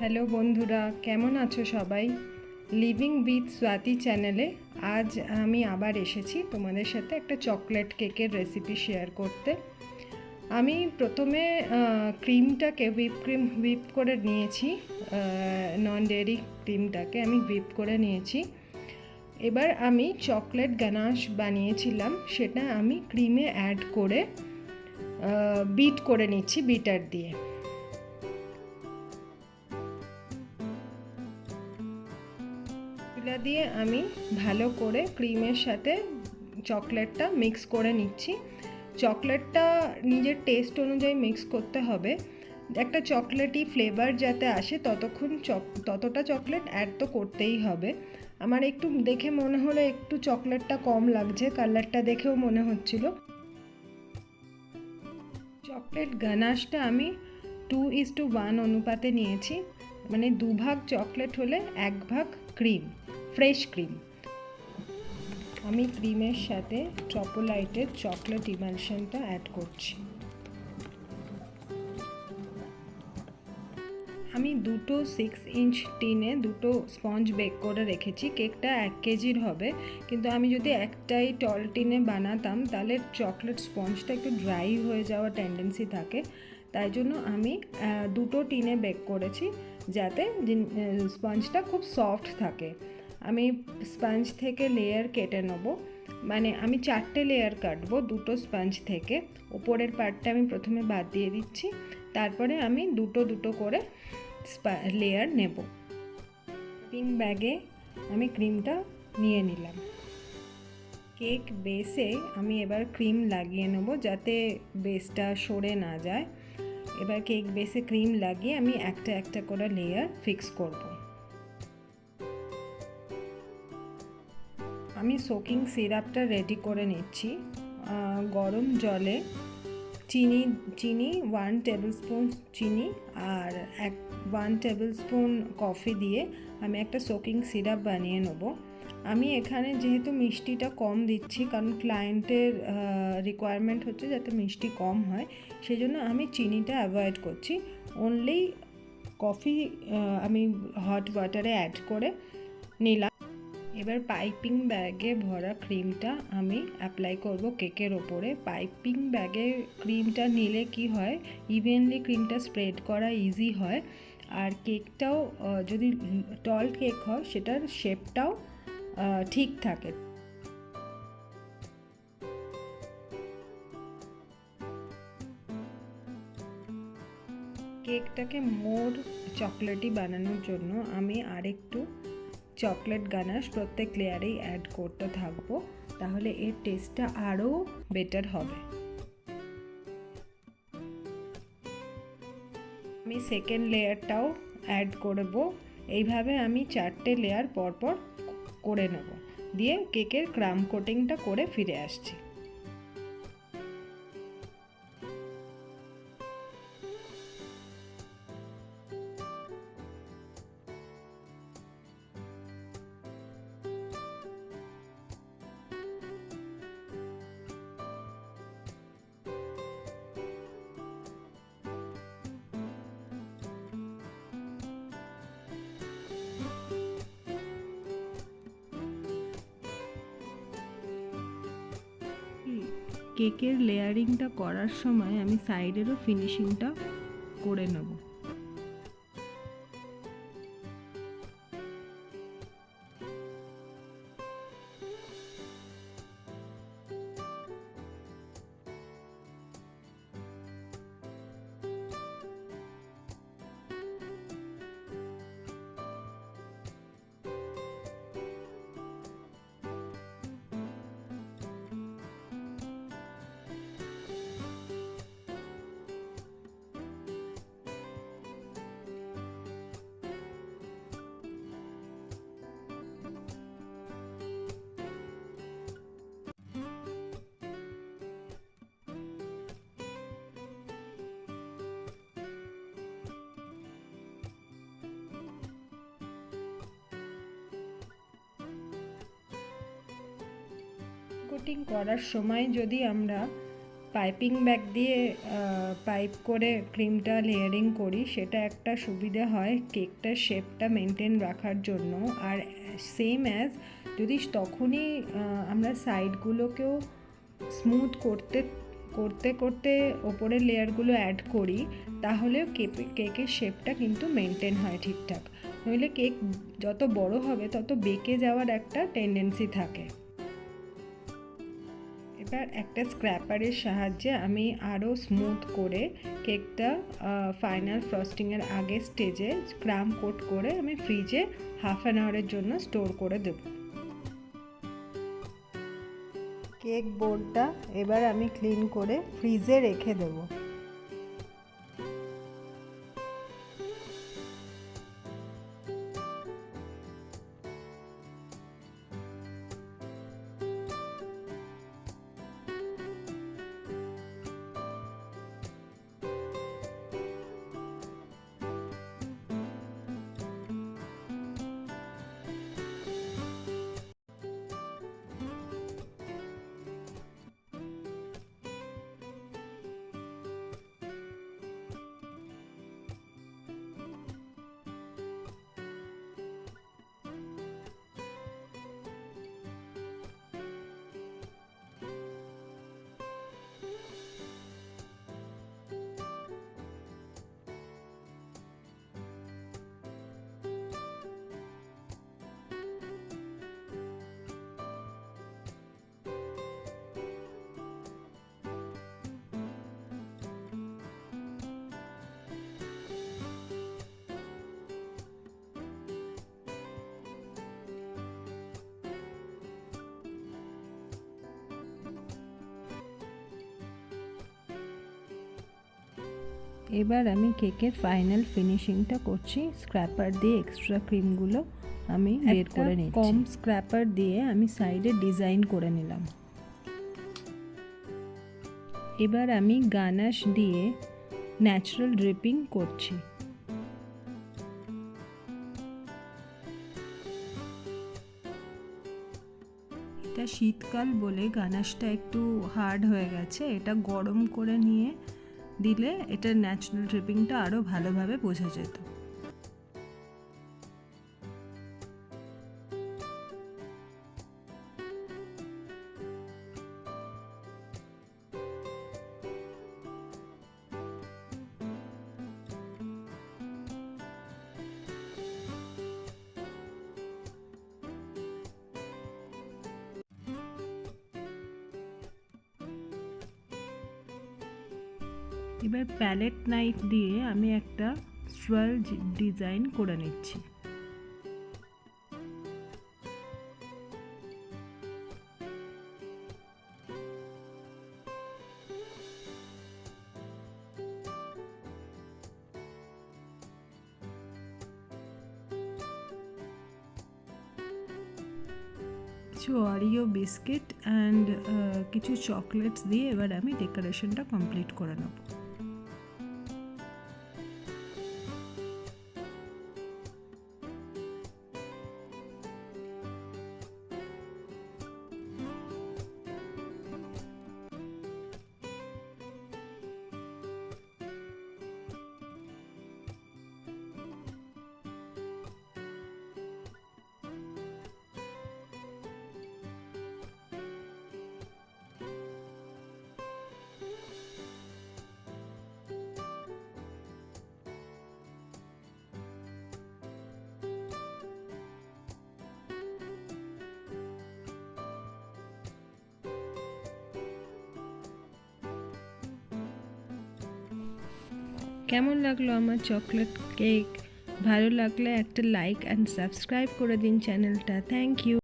Hello বন্ধুরা, কেমন আছো সবাই? লিভিং উইথ স্বাতি চ্যানেলে আজ আমি আবার এসেছি তোমাদের সাথে একটা চকলেট কেকের রেসিপি শেয়ার করতে। আমি প্রথমে ক্রিমটাকে হুইপ ক্রিম হুইপ করে নিয়েছি নন ডেয়ারি ক্রিমটাকে আমি হুইপ করে নিয়েছি। এবার আমি চকলেট গানাশ বানিয়েছিলাম, সেটা আমি ক্রিমে অ্যাড করে বিট করে নিচ্ছি বিটার দিয়ে। এগুলা দিয়ে আমি ভালো করে ক্রিমের সাথে চকলেটটা মিক্স করে নিচ্ছি। চকলেটটা নিজের টেস্ট অনুযায়ী মিক্স করতে হবে। একটা চকলেটই ফ্লেভার যাতে আসে ততক্ষণ চক, ততটা চকলেট অ্যাড তো করতেই হবে। আমার একটু দেখে মনে হলো একটু চকলেটটা কম লাগছে কালারটা দেখেও মনে হচ্ছিল। চকলেট গানাশটা আমি টু ইস টু ওয়ান অনুপাতে নিয়েছি। মানে দুভাগ চকলেট হলে এক ভাগ ক্রিম, ফ্রেশ ক্রিম। আমি ক্রিমের সাথে চকোলাইটের চকলেট ইমালশনটা অ্যাড করছি। আমি দুটো সিক্স ইঞ্চ টিনে দুটো স্পঞ্জ বেক করে রেখেছি। কেকটা এক কেজির হবে। কিন্তু আমি যদি একটাই টল টিনে বানাতাম, তাহলে চকলেট স্পঞ্জটা একটু ড্রাই হয়ে যাওয়ার টেন্ডেন্সি থাকে। তাই জন্য আমি দুটো টিনে বেক করেছি। যাতে স্পঞ্জটা খুব সফট থাকে। আমি স্পঞ্জ থেকে লেয়ার কেটে নেব। মানে আমি চারটে লেয়ার কাটবো দুটো স্পঞ্জ থেকে। ওপরের পার্টটা আমি প্রথমে বাদ দিয়ে দিচ্ছি। তারপরে আমি দুটো দুটো করে লেয়ার নেব। পিং ব্যাগে আমি ক্রিমটা নিয়ে নিলাম। কেক বেসে আমি এবার ক্রিম লাগিয়ে নেব যাতে বেসটা সরে না যায়। এবার কেক বেসে ক্রিম লাগিয়ে আমি একটা একটা করে লেয়ার ফিক্স করব। আমি সোকিং সিরাপটা রেডি করে নিচ্ছি। গরম জলে চিনি চিনি ওয়ান টেবিল স্পুন চিনি আর এক ওয়ান টেবিল স্পুন কফি দিয়ে আমি একটা সোকিং সিরাপ বানিয়ে নেব। আমি এখানে যেহেতু মিষ্টিটা কম দিচ্ছি, কারণ ক্লায়েন্টের রিকোয়ারমেন্ট হচ্ছে যাতে মিষ্টি কম হয় সেই জন্য আমি চিনিটা অ্যাভয়েড করছি। অনলি কফি আমি হট ওয়াটারে অ্যাড করে নিলাম। এবার পাইপিং ব্যাগে ভরা ক্রিমটা আমি অ্যাপ্লাই করব কেকের ওপরে। পাইপিং ব্যাগে ক্রিমটা নিলে কি হয় ইভেনলি ক্রিমটা স্প্রেড করা ইজি হয়। আর কেকটাও যদি টল কেক হয়, সেটার শেপটাও ঠিক থাকে। কেকটাকে মোর চকলেটি বানানোর জন্য আমি আরেকটু চকলেট গানাশ প্রত্যেক লেয়ারেই অ্যাড করতে থাকব, তাহলে এর টেস্টটা আরও বেটার হবে। আমি সেকেন্ড লেয়ারটাও অ্যাড করব। এইভাবে আমি চারটে লেয়ার পরপর করে নেব। দিয়ে কেকের ক্রাম কোটিংটা করে ফিরে আসছি। কেকের লেয়ারিংটা করার সময় আমি সাইডেরও ফিনিশিংটা করে নেব। কোটিং করার সময় যদি আমরা পাইপিং ব্যাগ দিয়ে পাইপ করে ক্রিমটা লেয়ারিং করি, সেটা একটা সুবিধা হয় কেকটার শেপটা মেনটেন রাখার জন্য। আর সেম অ্যাজ যদি তখনই আমরা সাইডগুলোকেও স্মুথ করতে করতে করতে ওপরের লেয়ারগুলো অ্যাড করি তাহলে কেকের শেপটা কিন্তু মেনটেন হয় ঠিকঠাক। নইলে কেক যত বড় হবে, তত বেঁকে যাওয়ার একটা টেন্ডেন্সি থাকে। এবার একটা স্ক্র্যাপারের সাহায্যে আমি আরও স্মুথ করে কেকটা ফাইনাল ফ্রস্টিংয়ের আগে স্টেজে ক্রাম কোট করে আমি ফ্রিজে হাফ অ্যান আওয়ারের জন্য স্টোর করে দেব। কেক বোর্ডটা এবার আমি ক্লিন করে ফ্রিজে রেখে দেবো। এবার আমি কেকের ফাইনাল ফিনিশিংটা করছি। স্ক্র্যাপার দিয়ে এক্সট্রা ক্রিমগুলো আমি বের করে নিচ্ছি। কম স্ক্র্যাপার দিয়ে আমি সাইডে ডিজাইন করে নিলাম। এবার আমি গানাশ দিয়ে ন্যাচারাল ড্রিপিং করছি। এটা শীতকাল বলে গানাশটা একটু হার্ড হয়ে গেছে। এটা গরম করে নিয়ে দিলে এটার ন্যাচারাল ড্রিপিংটা আরও ভালোভাবে বোঝা যেত। এবার প্যালেট নাইফ দিয়ে আমি একটা সোয়াল ডিজাইন করে নিচ্ছি। কিছু অরিও বিস্কিট অ্যান্ড কিছু চকলেটস দিয়ে এবার আমি ডেকোরেশনটা কমপ্লিট করে নেব। কেমন লাগল আমার চকলেট কেক ভালো লাগলে একটা লাইক অ্যান্ড সাবস্ক্রাইব করে দিন চ্যানেলটা থ্যাংক ইউ